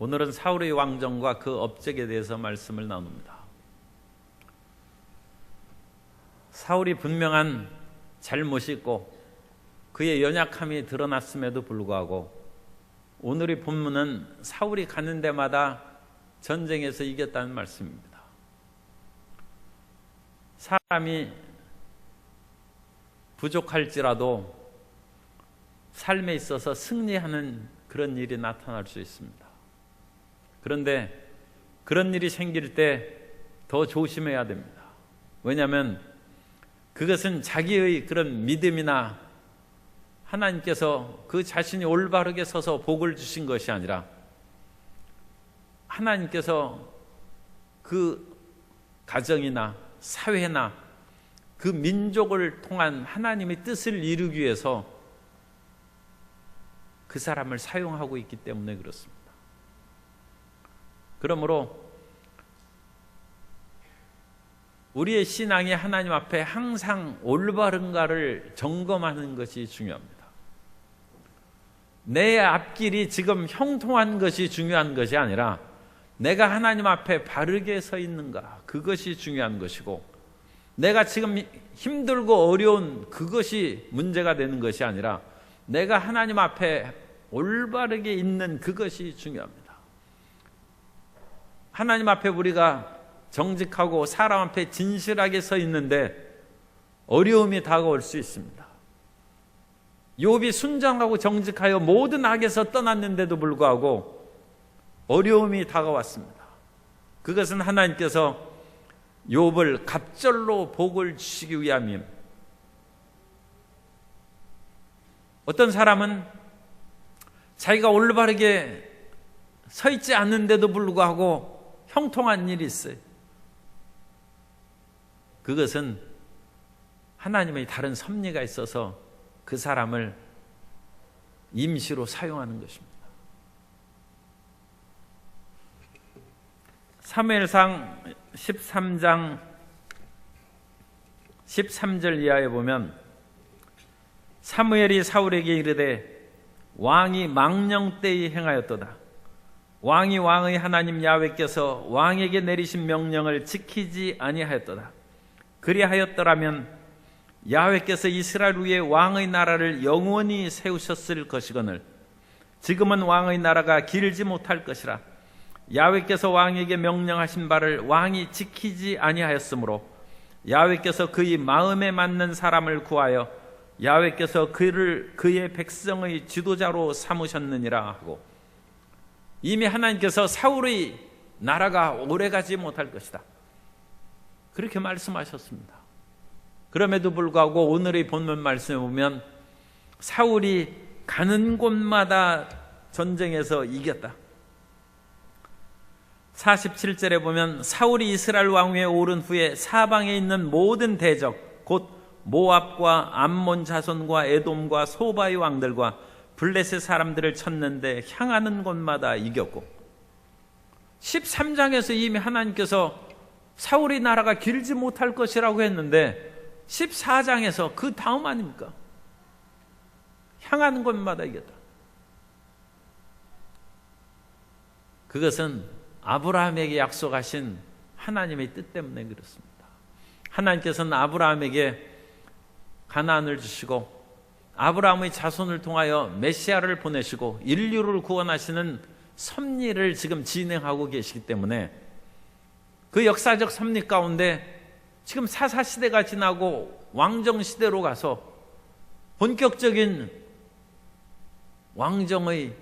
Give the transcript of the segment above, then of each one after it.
오늘은 사울의 왕정과 그 업적에 대해서 말씀을 나눕니다. 사울이 분명한 잘못이 있고 그의 연약함이 드러났음에도 불구하고 오늘의 본문은 사울이 가는 데마다 전쟁에서 이겼다는 말씀입니다. 사람이 부족할지라도 삶에 있어서 승리하는 그런 일이 나타날 수 있습니다. 그런데 그런 일이 생길 때 더 조심해야 됩니다. 왜냐하면 그것은 자기의 그런 믿음이나 하나님께서 그 자신이 올바르게 서서 복을 주신 것이 아니라 하나님께서 그 가정이나 사회나 그 민족을 통한 하나님의 뜻을 이루기 위해서 그 사람을 사용하고 있기 때문에 그렇습니다. 그러므로 우리의 신앙이 하나님 앞에 항상 올바른가를 점검하는 것이 중요합니다. 내 앞길이 지금 형통한 것이 중요한 것이 아니라 내가 하나님 앞에 바르게 서 있는가 그것이 중요한 것이고 내가 지금 힘들고 어려운 그것이 문제가 되는 것이 아니라 내가 하나님 앞에 올바르게 있는 그것이 중요합니다. 하나님 앞에 우리가 정직하고 사람 앞에 진실하게 서 있는데 어려움이 다가올 수 있습니다. 욥이 순정하고 정직하여 모든 악에서 떠났는데도 불구하고 어려움이 다가왔습니다. 그것은 하나님께서 욥을 갑절로 복을 주시기 위함입니다. 어떤 사람은 자기가 올바르게 서 있지 않는데도 불구하고 형통한 일이 있어요. 그것은 하나님의 다른 섭리가 있어서 그 사람을 임시로 사용하는 것입니다. 사무엘상 13장 13절 이하에 보면 사무엘이 사울에게 이르되 왕이 망령 때에 행하였도다. 왕이 왕의 하나님 야훼께서 왕에게 내리신 명령을 지키지 아니하였도다. 그리하였더라면 야훼께서 이스라엘 위에 왕의 나라를 영원히 세우셨을 것이거늘 지금은 왕의 나라가 길지 못할 것이라 야훼께서 왕에게 명령하신 바를 왕이 지키지 아니하였으므로 야훼께서 그의 마음에 맞는 사람을 구하여 야훼께서 그를 그의 백성의 지도자로 삼으셨느니라 하고 이미 하나님께서 사울의 나라가 오래가지 못할 것이다. 그렇게 말씀하셨습니다. 그럼에도 불구하고 오늘의 본문 말씀에 보면 사울이 가는 곳마다 전쟁에서 이겼다. 47절에 보면 사울이 이스라엘 왕위에 오른 후에 사방에 있는 모든 대적 곧 모압과 암몬 자손과 에돔과 소바의 왕들과 블레셋 사람들을 쳤는데 향하는 곳마다 이겼고 13장에서 이미 하나님께서 사울의 나라가 길지 못할 것이라고 했는데 14장에서 그 다음 아닙니까? 향하는 곳마다 이겼다. 그것은 아브라함에게 약속하신 하나님의 뜻 때문에 그렇습니다. 하나님께서는 아브라함에게 가나안을 주시고 아브라함의 자손을 통하여 메시아를 보내시고 인류를 구원하시는 섭리를 지금 진행하고 계시기 때문에 그 역사적 섭리 가운데 지금 사사 시대가 지나고 왕정 시대로 가서 본격적인 왕정의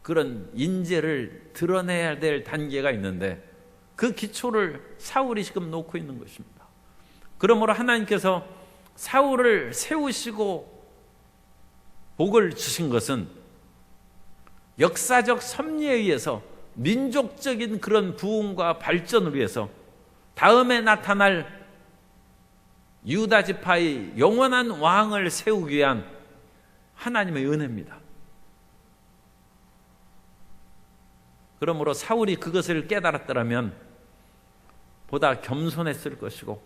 그런 인재를 드러내야 될 단계가 있는데 그 기초를 사울이 지금 놓고 있는 것입니다. 그러므로 하나님께서 사울을 세우시고 복을 주신 것은 역사적 섭리에 의해서 민족적인 그런 부흥과 발전을 위해서 다음에 나타날 유다 지파의 영원한 왕을 세우기 위한 하나님의 은혜입니다. 그러므로 사울이 그것을 깨달았더라면 보다 겸손했을 것이고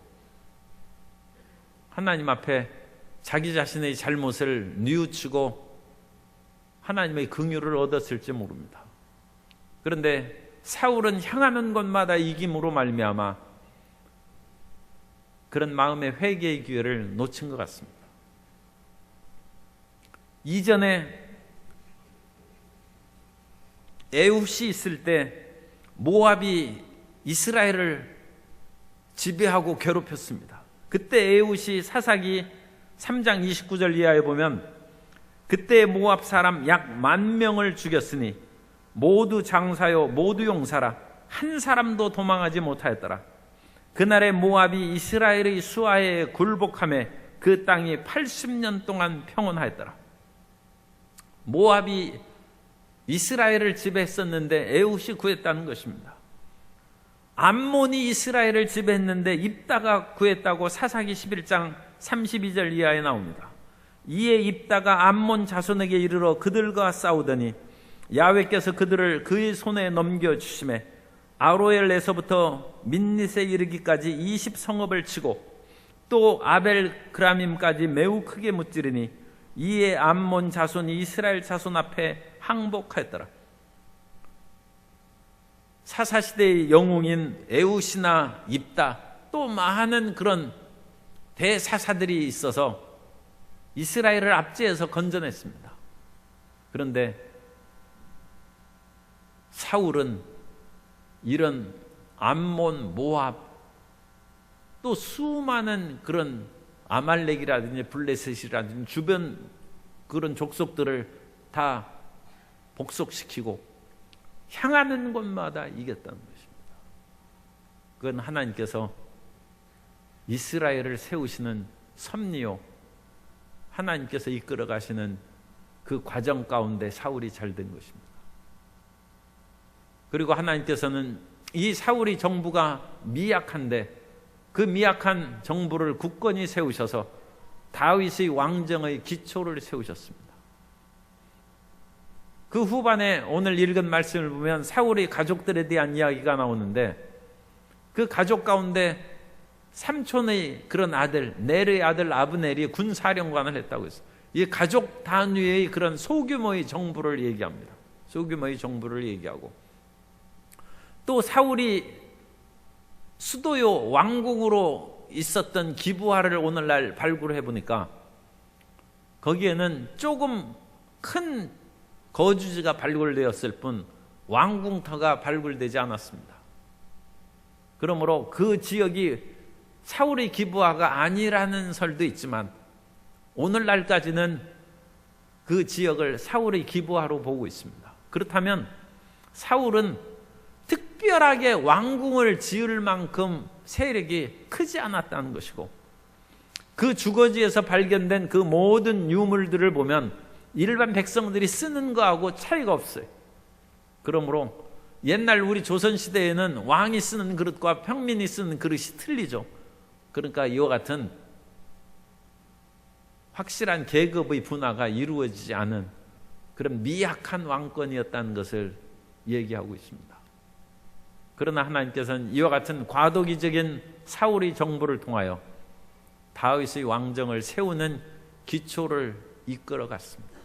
하나님 앞에 자기 자신의 잘못을 뉘우치고 하나님의 긍휼을 얻었을지 모릅니다. 그런데 사울은 향하는 곳마다 이김으로 말미암아 그런 마음의 회개의 기회를 놓친 것 같습니다. 이전에 에훗이 있을 때 모압이 이스라엘을 지배하고 괴롭혔습니다. 그때 에훗이 사사기 3장 29절 이하에 보면 그때 모압 사람 약 만 명을 죽였으니 모두 장사요 모두 용사라 한 사람도 도망하지 못하였더라. 그날에 모압이 이스라엘의 수하에 굴복함에 그 땅이 80년 동안 평온하였더라. 모압이 이스라엘을 지배했었는데 에훗이 구했다는 것입니다. 암몬이 이스라엘을 지배했는데 입다가 구했다고 사사기 11장 32절 이하에 나옵니다. 이에 입다가 암몬 자손에게 이르러 그들과 싸우더니 야외께서 그들을 그의 손에 넘겨 주심에 아로엘에서부터 민닛에 이르기까지 20성읍을 치고 또 아벨 그라밈까지 매우 크게 무찌르니 이에 암몬 자손이 이스라엘 자손 앞에 항복하였더라. 사사시대의 영웅인 에우시나 입다 또 많은 그런 대사사들이 있어서 이스라엘을 압제해서 건져냈습니다. 그런데 사울은 이런 암몬, 모압 또 수많은 그런 아말렉이라든지 블레셋이라든지 주변 그런 족속들을 다 복속시키고 향하는 곳마다 이겼다는 것입니다. 그건 하나님께서 이스라엘을 세우시는 섭리요 하나님께서 이끌어 가시는 그 과정 가운데 사울이 잘 된 것입니다. 그리고 하나님께서는 이 사울이 정부가 미약한데 그 미약한 정부를 굳건히 세우셔서 다윗의 왕정의 기초를 세우셨습니다. 그 후반에 오늘 읽은 말씀을 보면 사울의 가족들에 대한 이야기가 나오는데 그 가족 가운데 삼촌의 그런 아들 넬의 아들 아브넬이 군사령관을 했다고 했어요. 이 가족 단위의 그런 소규모의 정부를 얘기합니다. 소규모의 정부를 얘기하고 또 사울이 수도요 왕궁으로 있었던 기부하를 오늘날 발굴해 보니까 거기에는 조금 큰 거주지가 발굴되었을 뿐 왕궁터가 발굴되지 않았습니다. 그러므로 그 지역이 사울의 기부하가 아니라는 설도 있지만 오늘날까지는 그 지역을 사울의 기부하로 보고 있습니다. 그렇다면 사울은 특별하게 왕궁을 지을 만큼 세력이 크지 않았다는 것이고 그 주거지에서 발견된 그 모든 유물들을 보면 일반 백성들이 쓰는 거하고 차이가 없어요. 그러므로 옛날 우리 조선 시대에는 왕이 쓰는 그릇과 평민이 쓰는 그릇이 틀리죠. 그러니까 이와 같은 확실한 계급의 분화가 이루어지지 않은 그런 미약한 왕권이었다는 것을 얘기하고 있습니다. 그러나 하나님께서는 이와 같은 과도기적인 사울의 정부를 통하여 다윗의 왕정을 세우는 기초를 이끌어 갔습니다.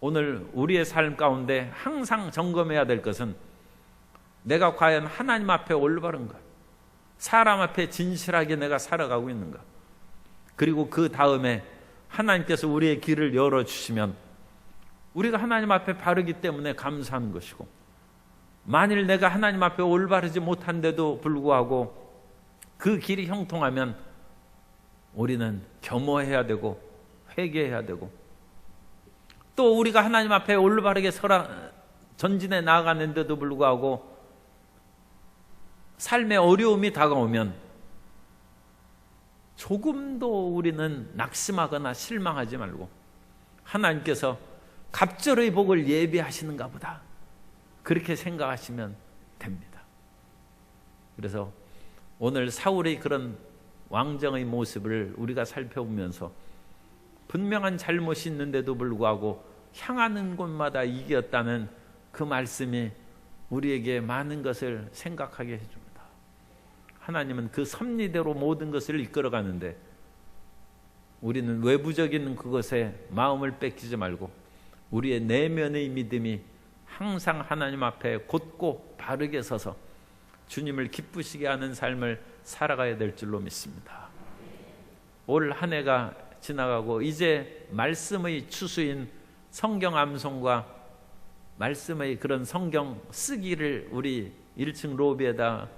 오늘 우리의 삶 가운데 항상 점검해야 될 것은 내가 과연 하나님 앞에 올바른가? 사람 앞에 진실하게 내가 살아가고 있는가? 그리고 그 다음에 하나님께서 우리의 길을 열어주시면 우리가 하나님 앞에 바르기 때문에 감사하는 것이고 만일 내가 하나님 앞에 올바르지 못한데도 불구하고 그 길이 형통하면 우리는 겸허해야 되고 회개해야 되고 또 우리가 하나님 앞에 올바르게 서라 전진해 나아가는데도 불구하고 삶의 어려움이 다가오면 조금도 우리는 낙심하거나 실망하지 말고 하나님께서 갑절의 복을 예비하시는가 보다. 그렇게 생각하시면 됩니다. 그래서 오늘 사울의 그런 왕정의 모습을 우리가 살펴보면서 분명한 잘못이 있는데도 불구하고 향하는 곳마다 이겼다는 그 말씀이 우리에게 많은 것을 생각하게 해줍니다. 하나님은 그 섭리대로 모든 것을 이끌어 가는데 우리는 외부적인 그것에 마음을 뺏기지 말고 우리의 내면의 믿음이 항상 하나님 앞에 곧고 바르게 서서 주님을 기쁘시게 하는 삶을 살아가야 될 줄로 믿습니다. 올 한 해가 지나가고 이제 말씀의 추수인 성경 암송과 말씀의 그런 성경 쓰기를 우리 1층 로비에다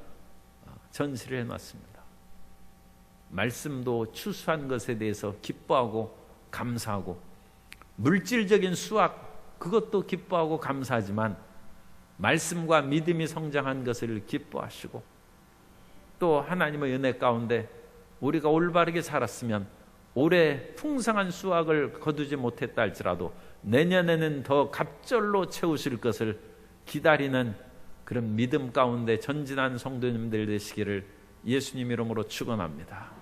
전시를 해놨습니다. 말씀도 추수한 것에 대해서 기뻐하고 감사하고 물질적인 수확 그것도 기뻐하고 감사하지만 말씀과 믿음이 성장한 것을 기뻐하시고 또 하나님의 은혜 가운데 우리가 올바르게 살았으면 올해 풍성한 수확을 거두지 못했다 할지라도 내년에는 더 갑절로 채우실 것을 기다리는 그런 믿음 가운데 전진한 성도님들 되시기를 예수님 이름으로 축원합니다.